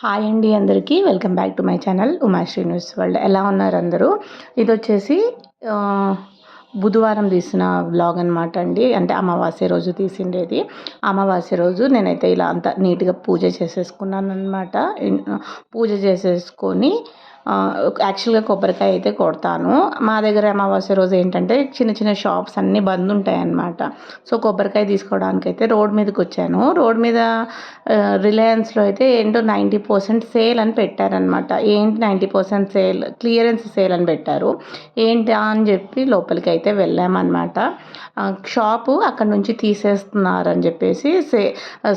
Hi అండి అందరికీ. Welcome back to my channel Umashri news world. ఎలా ఉన్నారు అందరూ? ఇది వచ్చేసి బుధవారం తీసిన బ్లాగ్ అనమాట అండి. అంటే అమావాస్య రోజు తీసిండేది. అమావాస్య రోజు నేనైతే ఇలా అంత నీట్గా పూజ చేసేసుకున్నాను అనమాట పూజ చేసేసుకొని యాక్చువల్గా కొబ్బరికాయ అయితే కొడతాను. మా దగ్గర అమావాస్య రోజు ఏంటంటే చిన్న చిన్న షాప్స్ అన్నీ బంద్ ఉంటాయి అన్నమాట సో కొబ్బరికాయ తీసుకోవడానికి అయితే రోడ్ మీదకి వచ్చాను. రోడ్ మీద రిలయన్స్లో అయితే ఏంటో నైంటీ పర్సెంట్ సేల్ అని పెట్టారనమాట ఏంటి ninety percent sale clearance sale అని పెట్టారు. ఏంటి అని చెప్పి లోపలికి అయితే వెళ్ళామన్నమాట షాపు అక్కడ నుంచి తీసేస్తున్నారు అని చెప్పేసి సే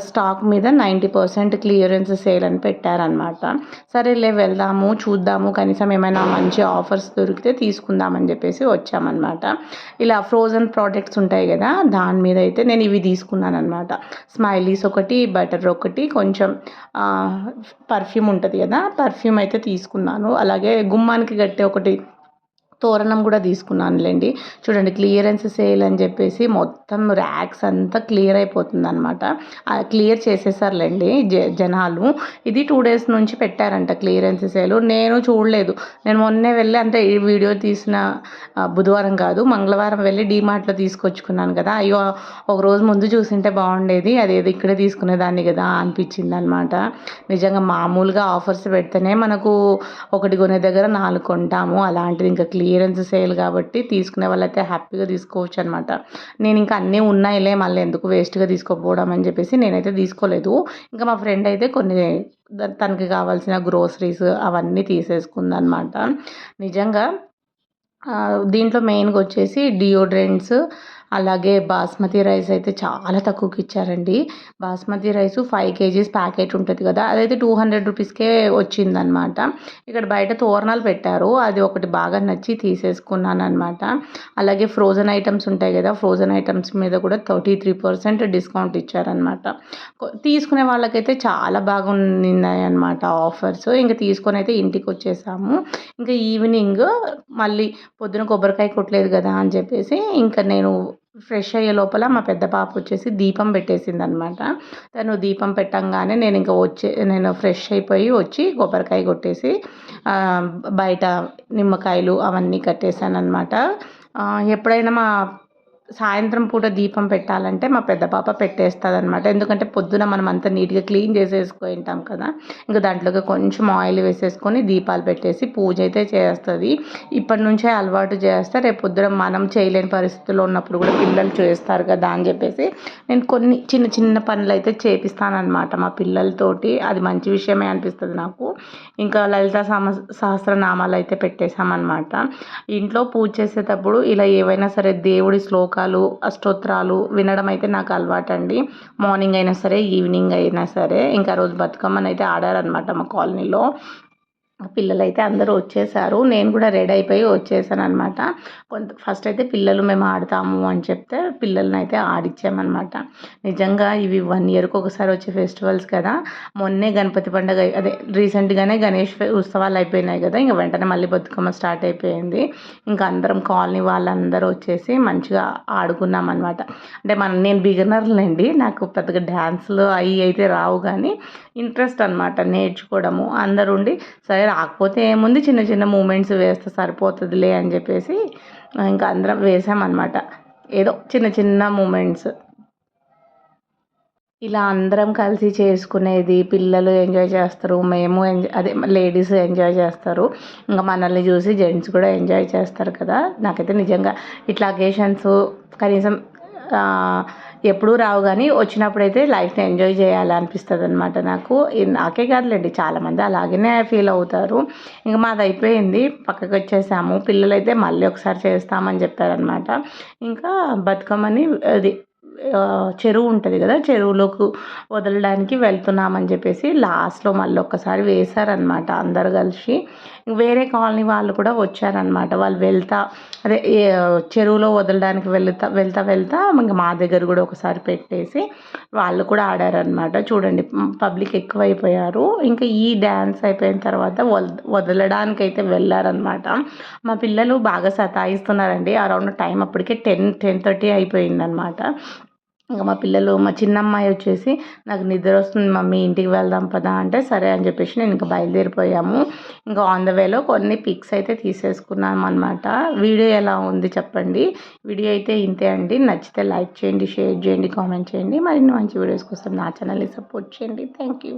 స్టాక్ మీద నైంటీ పర్సెంట్ క్లియరెన్స్ సేల్ అని పెట్టారనమాట సరేలే వెళ్దాము చూద్దాము కనీసం ఏమైనా మంచి ఆఫర్స్ దొరికితే తీసుకుందామని చెప్పేసి వచ్చామన్నమాట. ఇలా ఫ్రోజన్ ప్రోడక్ట్స్ ఉంటాయి కదా దాని మీద అయితే నేను ఇవి తీసుకున్నాను అనమాట స్మైలీస్ ఒకటి బటర్ ఒకటి కొంచెం పర్ఫ్యూమ్ ఉంటుంది కదా పర్ఫ్యూమ్ అయితే తీసుకున్నాను. అలాగే గుమ్మానికి కట్టే ఒకటి తోరణం కూడా తీసుకున్నానులేండి. చూడండి క్లియరెన్స్ సేల్ అని చెప్పేసి మొత్తం ర్యాక్స్ అంతా క్లియర్ అయిపోతుంది అనమాట క్లియర్ చేసేసారులేండి జ జనాలు. ఇది టూ డేస్ నుంచి పెట్టారంట క్లియరెన్స్ సేల్. నేను చూడలేదు. నేను మొన్నే వెళ్ళి అంటే ఈ వీడియో తీసిన బుధవారం కాదు మంగళవారం వెళ్ళి డీమార్ట్లో తీసుకొచ్చుకున్నాను కదా. అయ్యో ఒక రోజు ముందు చూసింటే బాగుండేది. అదేదో ఇక్కడే తీసుకునేదాన్ని కదా అనిపించింది అనమాట నిజంగా మామూలుగా ఆఫర్స్ పెడితేనే మనకు ఒకటి కొనే దగ్గర నాలుగు కొంటాము. అలాంటిది ఇంకా క్లియర్ క్లియరెన్స్ సేల్ కాబట్టి తీసుకునే వాళ్ళైతే హ్యాపీగా తీసుకోవచ్చు అనమాట నేను ఇంకా అన్నీ ఉన్నాయిలే మళ్ళీ ఎందుకు వేస్ట్గా తీసుకోకపోవడం అని చెప్పేసి నేనైతే తీసుకోలేదు. ఇంకా మా ఫ్రెండ్ అయితే కొన్ని తనకి కావాల్సిన గ్రోసరీస్ అవన్నీ తీసేసుకుందనమాట. నిజంగా దీంట్లో మెయిన్గా వచ్చేసి డియోడ్రెంట్స్ అలాగే బాస్మతి రైస్ అయితే చాలా తక్కువకి ఇచ్చారండి. Basmati rice five KGs packet ఉంటుంది కదా అదైతే టూ హండ్రెడ్ రూపీస్కే వచ్చిందనమాట. ఇక్కడ బయట తోరణాలు పెట్టారు అది ఒకటి బాగా నచ్చి తీసేసుకున్నాను అనమాట అలాగే ఫ్రోజన్ ఐటమ్స్ ఉంటాయి కదా ఫ్రోజన్ ఐటమ్స్ మీద కూడా థర్టీ త్రీ పర్సెంట్ డిస్కౌంట్ ఇచ్చారనమాట. తీసుకునే వాళ్ళకైతే చాలా బాగున్నాయి అనమాట ఆఫర్స్. ఇంకా తీసుకొని అయితే ఇంటికి వచ్చేసాము. ఇంకా ఈవినింగ్ మళ్ళీ పొద్దున కొబ్బరికాయ కొట్టలేదు కదా అని చెప్పేసి ఇంకా నేను ఫ్రెష్ అయ్యే లోపల మా పెద్ద పాప వచ్చేసి దీపం పెట్టేసింది అనమాట తను దీపం పెట్టంగానే నేను ఇంకా వచ్చే నేను ఫ్రెష్ అయిపోయి వచ్చి కొబ్బరికాయ కొట్టేసి బయట నిమ్మకాయలు అవన్నీ కట్టేశాను అనమాట ఎప్పుడైనా మా సాయంత్రం పూట దీపం పెట్టాలంటే మా పెద్ద పాప పెట్టేస్తుంది అనమాట ఎందుకంటే పొద్దున మనం అంతా నీట్గా క్లీన్ చేసేసుకొని ఉంటాం కదా. ఇంకా దాంట్లోకి కొంచెం ఆయిల్ వేసేసుకొని దీపాలు పెట్టేసి పూజ అయితే చేస్తుంది. ఇప్పటి నుంచే అలవాటు చేస్తే. రేపు పొద్దున మనం చేయలేని పరిస్థితుల్లో ఉన్నప్పుడు కూడా పిల్లలు చేస్తారు కదా అని చెప్పేసి నేను కొన్ని చిన్న చిన్న పనులు అయితే చేపిస్తానమాట మా పిల్లలతోటి. అది మంచి విషయమే అనిపిస్తుంది నాకు. ఇంకా లలిత సమ సహస్రనామాలు అయితే పెట్టేశామన్నమాట. ఇంట్లో పూజ చేసేటప్పుడు ఇలా ఏవైనా సరే దేవుడి శ్లోకాలు శ్లోకాలు అష్టోత్తరాలు వినడం అయితే నాకు అలవాటు అండి మార్నింగ్ అయినా సరే ఈవినింగ్ అయినా సరే ఇంకా రోజు బతుకమ్మని అయితే ఆడారనమాట మా కాలనీలో. పిల్లలు అయితే అందరూ వచ్చేసారు. నేను కూడా రెడీ అయిపోయి వచ్చేసాను అనమాట కొంత ఫస్ట్ అయితే పిల్లలు మేము ఆడతాము అని చెప్తే పిల్లల్ని అయితే ఆడిచ్చామన్నమాట. నిజంగా ఇవి వన్ ఇయర్కి ఒకసారి వచ్చే ఫెస్టివల్స్ కదా. మొన్నే గణపతి పండుగ అదే రీసెంట్గానే గణేష్ ఉత్సవాలు అయిపోయినాయి కదా. ఇంకా వెంటనే మళ్ళీ బతుకమ్మ స్టార్ట్ అయిపోయింది. ఇంకా అందరం కాలనీ వాళ్ళందరూ వచ్చేసి మంచిగా ఆడుకున్నాం అనమాట అంటే మన నేను బిగినర్లండి. నాకు పెద్దగా డ్యాన్స్లు అవి అయితే రావు కానీ ఇంట్రెస్ట్ అనమాట నేర్చుకోవడము. అందరుండి సరే రాకపోతే ఏముంది చిన్న చిన్న మూమెంట్స్ వేస్తే సరిపోతుందిలే అని చెప్పేసి ఇంకా అందరం వేసామన్నమాట. ఏదో చిన్న చిన్న మూమెంట్స్. ఇలా అందరం కలిసి చేసుకునేది పిల్లలు ఎంజాయ్ చేస్తారు మేము ఎంజాయ్ అదే లేడీస్ ఎంజాయ్ చేస్తారు. ఇంకా మనల్ని చూసి జెంట్స్ కూడా ఎంజాయ్ చేస్తారు కదా. నాకైతే నిజంగా ఇట్లా అకేషన్స్ కనీసం ఎప్పుడూ రావు కానీ వచ్చినప్పుడైతే లైఫ్ని ఎంజాయ్ చేయాలనిపిస్తుంది అనమాట నాకు నాకే కాదులేండి చాలామంది అలాగనే ఫీల్ అవుతారు. ఇంకా మాది అయిపోయింది పక్కకు వచ్చేసాము పిల్లలైతే మళ్ళీ ఒకసారి చేస్తామని చెప్పారనమాట ఇంకా బతుకమ్మని అది చెరువు ఉంటుంది కదా చెరువులోకి వదలడానికి వెళ్తున్నామని చెప్పేసి లాస్ట్లో మళ్ళీ ఒక్కసారి వేశారనమాట అందరు కలిసి. వేరే కాలనీ వాళ్ళు కూడా వచ్చారనమాట వాళ్ళు వెళ్తా అదే చెరువులో వదలడానికి వెళ్తా వెళ్తా వెళ్తా ఇంకా మా దగ్గర కూడా ఒకసారి పెట్టేసి వాళ్ళు కూడా ఆడారనమాట చూడండి పబ్లిక్ ఎక్కువైపోయారు. ఇంకా ఈ డ్యాన్స్ అయిపోయిన తర్వాత వదలడానికి అయితే వెళ్ళారనమాట మా పిల్లలు బాగా సతాయిస్తున్నారండి. అరౌండ్ టైం అప్పటికే టెన్ టెన్ థర్టీ అయిపోయిందనమాట ఇంకా మా పిల్లలు మా చిన్న అమ్మాయి వచ్చేసి నాకు నిద్ర వస్తుంది మమ్మీ ఇంటికి వెళ్దాం పదా అంటే సరే అని చెప్పేసి నేను ఇంకా బయలుదేరిపోయాము. ఇంకా ఆన్ ద వేలో కొన్ని పిక్స్ అయితే తీసేసుకున్నాం అనమాట వీడియో ఎలా ఉంది చెప్పండి. వీడియో అయితే ఇంతే అండి. నచ్చితే లైక్ చేయండి షేర్ చేయండి కామెంట్ చేయండి. మరిన్ని మంచి వీడియోస్ కోసం నా ఛానల్ని సపోర్ట్ చేయండి. Thank you